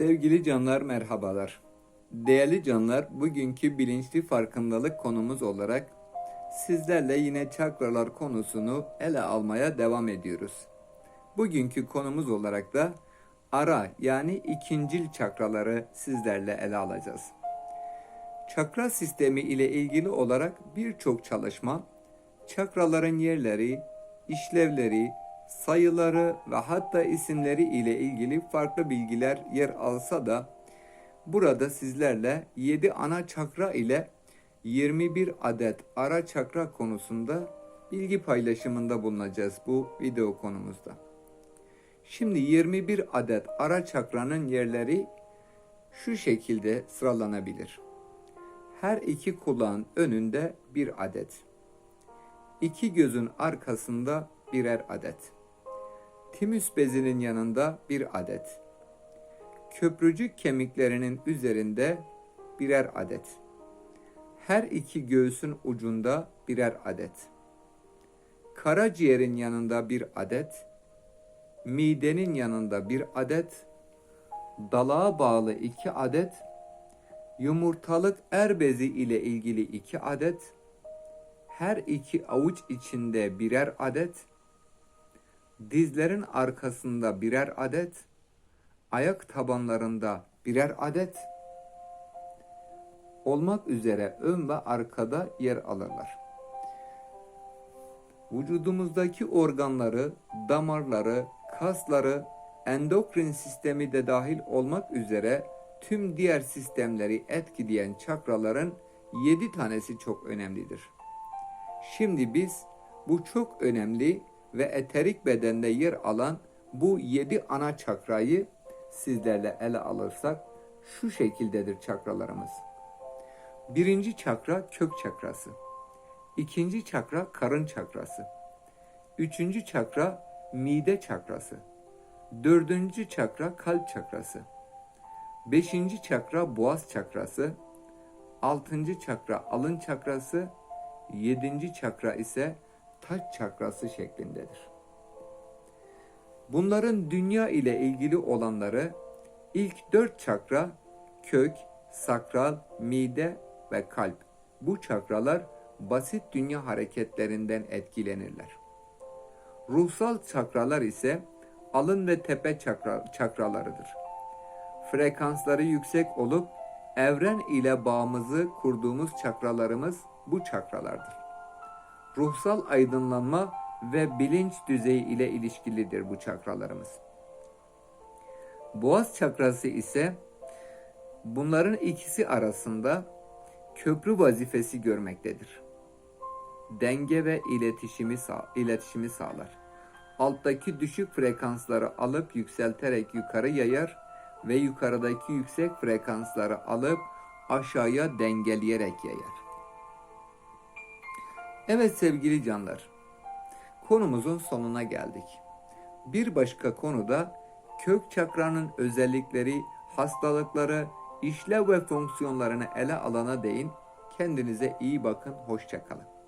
Sevgili canlar merhabalar. Değerli canlar, bugünkü bilinçli farkındalık konumuz olarak sizlerle yine çakralar konusunu ele almaya devam ediyoruz. Bugünkü konumuz olarak da ara yani ikincil çakraları sizlerle ele alacağız. Çakra sistemi ile ilgili olarak birçok çalışma çakraların yerleri, işlevleri, sayıları ve hatta isimleri ile ilgili farklı bilgiler yer alsa da burada sizlerle 7 ana çakra ile 21 adet ara çakra konusunda bilgi paylaşımında bulunacağız bu video konumuzda. Şimdi 21 adet ara çakranın yerleri şu şekilde sıralanabilir. Her iki kulağın önünde bir adet. İki gözün arkasında birer adet. Timüs bezinin yanında bir adet. Köprücük kemiklerinin üzerinde birer adet. Her iki göğsün ucunda birer adet. Karaciğerin yanında bir adet. Midenin yanında bir adet. Dalağa bağlı iki adet. Yumurtalık er bezi ile ilgili iki adet. Her iki avuç içinde birer adet dizlerin arkasında birer adet, ayak tabanlarında birer adet olmak üzere ön ve arkada yer alırlar. Vücudumuzdaki organları, damarları, kasları, endokrin sistemi de dahil olmak üzere tüm diğer sistemleri etkileyen çakraların 7 tanesi çok önemlidir. Şimdi biz bu çok önemli ve eterik bedende yer alan bu yedi ana çakrayı sizlerle ele alırsak şu şekildedir çakralarımız. Birinci çakra kök çakrası. İkinci çakra karın çakrası. Üçüncü çakra mide çakrası. Dördüncü çakra kalp çakrası. Beşinci çakra boğaz çakrası. Altıncı çakra alın çakrası. Yedinci çakra ise taç çakrası şeklindedir. Bunların dünya ile ilgili olanları ilk dört çakra kök, sakral, mide ve kalp. Bu çakralar basit dünya hareketlerinden etkilenirler. Ruhsal çakralar ise alın ve tepe çakra, çakralarıdır. Frekansları yüksek olup evren ile bağımızı kurduğumuz çakralarımız bu çakralardır ruhsal aydınlanma ve bilinç düzeyi ile ilişkilidir bu çakralarımız. Boğaz çakrası ise bunların ikisi arasında köprü vazifesi görmektedir. Denge ve iletişimi, sağ, iletişimi sağlar. Alttaki düşük frekansları alıp yükselterek yukarı yayar ve yukarıdaki yüksek frekansları alıp aşağıya dengeleyerek yayar. Evet sevgili canlar, konumuzun sonuna geldik. Bir başka konuda kök çakranın özellikleri, hastalıkları, işlev ve fonksiyonlarını ele alana değin. Kendinize iyi bakın, hoşçakalın.